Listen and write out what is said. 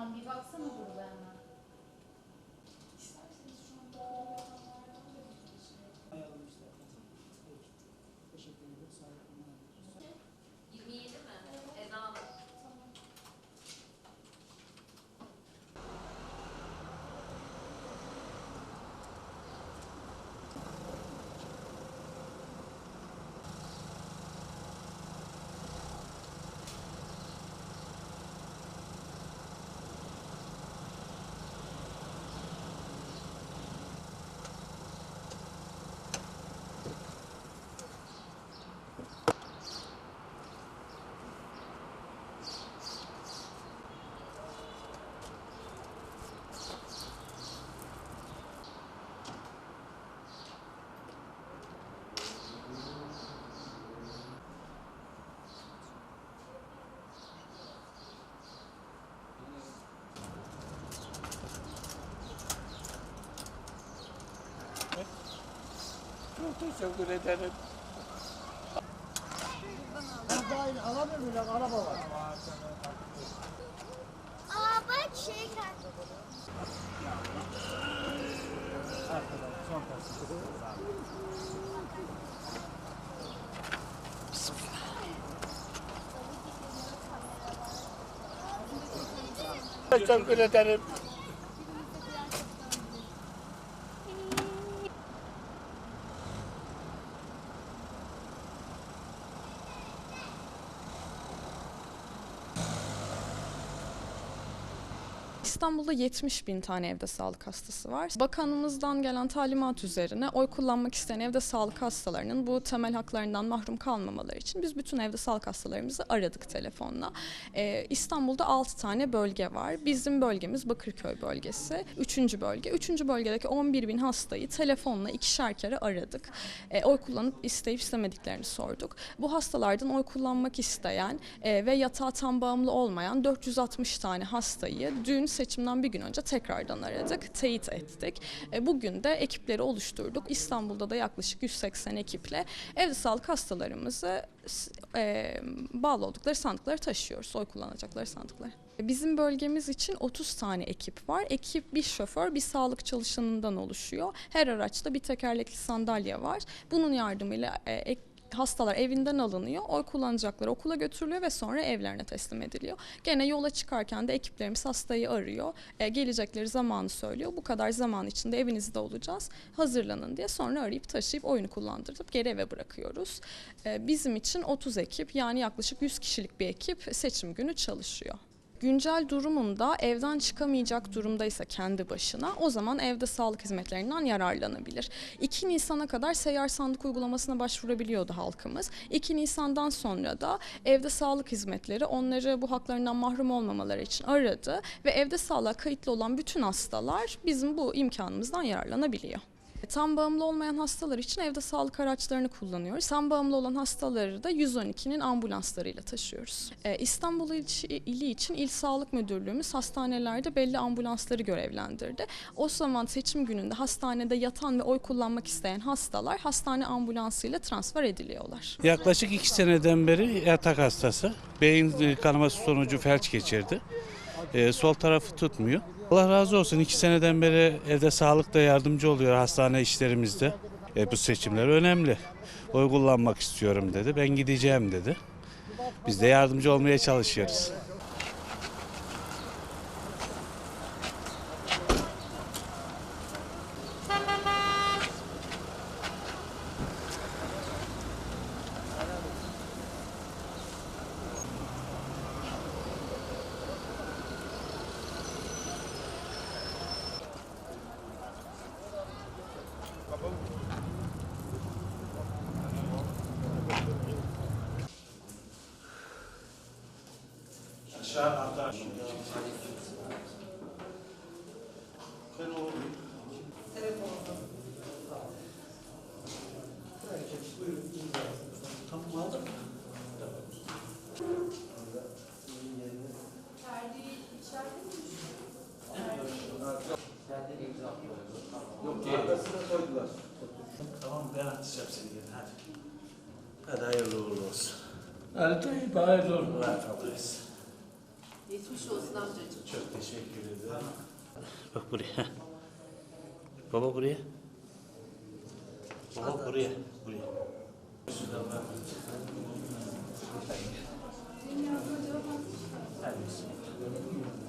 Tamam bir baksana Duru benden. Teşekkür ederim. Dahil alamıyor muyum? Araba var. Aa bak şey geldi. Teşekkür ederim. İstanbul'da 70 bin tane evde sağlık hastası var. Bakanımızdan gelen talimat üzerine oy kullanmak isteyen evde sağlık hastalarının bu temel haklarından mahrum kalmamaları için biz bütün evde sağlık hastalarımızı aradık telefonla. Ee, İstanbul'da 6 tane bölge var. Bizim bölgemiz Bakırköy bölgesi. 3. bölge. 3. bölgedeki 11 bin hastayı telefonla ikişer kere aradık. Ee, oy kullanıp isteyip istemediklerini sorduk. Bu hastalardan oy kullanmak isteyen e, ve yatağa tam bağımlı olmayan 460 tane hastayı dün seçimden bir gün önce tekrardan aradık, teyit ettik. E, bugün de ekipleri oluşturduk. İstanbul'da da yaklaşık 180 ekiple evde sağlık hastalarımızı e, bağlı oldukları sandıkları taşıyoruz, oy kullanacakları sandıkları. Bizim bölgemiz için 30 tane ekip var. Ekip bir şoför, bir sağlık çalışanından oluşuyor. Her araçta bir tekerlekli sandalye var. Bunun yardımıyla e, ek- hastalar evinden alınıyor, oy kullanacakları okula götürülüyor ve sonra evlerine teslim ediliyor. Gene yola çıkarken de ekiplerimiz hastayı arıyor, e, gelecekleri zamanı söylüyor. Bu kadar zaman içinde evinizde olacağız, hazırlanın diye sonra arayıp taşıyıp oyunu kullandırıp geri eve bırakıyoruz. E, bizim için 30 ekip yani yaklaşık 100 kişilik bir ekip seçim günü çalışıyor. Güncel durumunda evden çıkamayacak durumdaysa kendi başına o zaman evde sağlık hizmetlerinden yararlanabilir. 2 Nisan'a kadar seyyar sandık uygulamasına başvurabiliyordu halkımız. 2 Nisan'dan sonra da evde sağlık hizmetleri onları bu haklarından mahrum olmamaları için aradı ve evde sağlığa kayıtlı olan bütün hastalar bizim bu imkanımızdan yararlanabiliyor. Tam bağımlı olmayan hastalar için evde sağlık araçlarını kullanıyoruz. Tam bağımlı olan hastaları da 112'nin ambulanslarıyla taşıyoruz. Ee, İstanbul il- ili için İl Sağlık Müdürlüğümüz hastanelerde belli ambulansları görevlendirdi. O zaman seçim gününde hastanede yatan ve oy kullanmak isteyen hastalar hastane ambulansıyla transfer ediliyorlar. Yaklaşık iki seneden beri yatak hastası. Beyin e, kanaması sonucu felç geçirdi. E, sol tarafı tutmuyor. Allah razı olsun iki seneden beri evde sağlıkta yardımcı oluyor hastane işlerimizde. E, bu seçimler önemli. Oy kullanmak istiyorum dedi. Ben gideceğim dedi. Biz de yardımcı olmaya çalışıyoruz. Tamam ben atacağım seni geri hadi. Hadi hayırlı uğurlu olsun. Haritayı hayırlı olsun. Geçmiş olsun amcacığım. Çok teşekkür ederim. Bak buraya. Baba buraya. Baba buraya. Buraya. Benim yardıma cevap almışlar. Evet.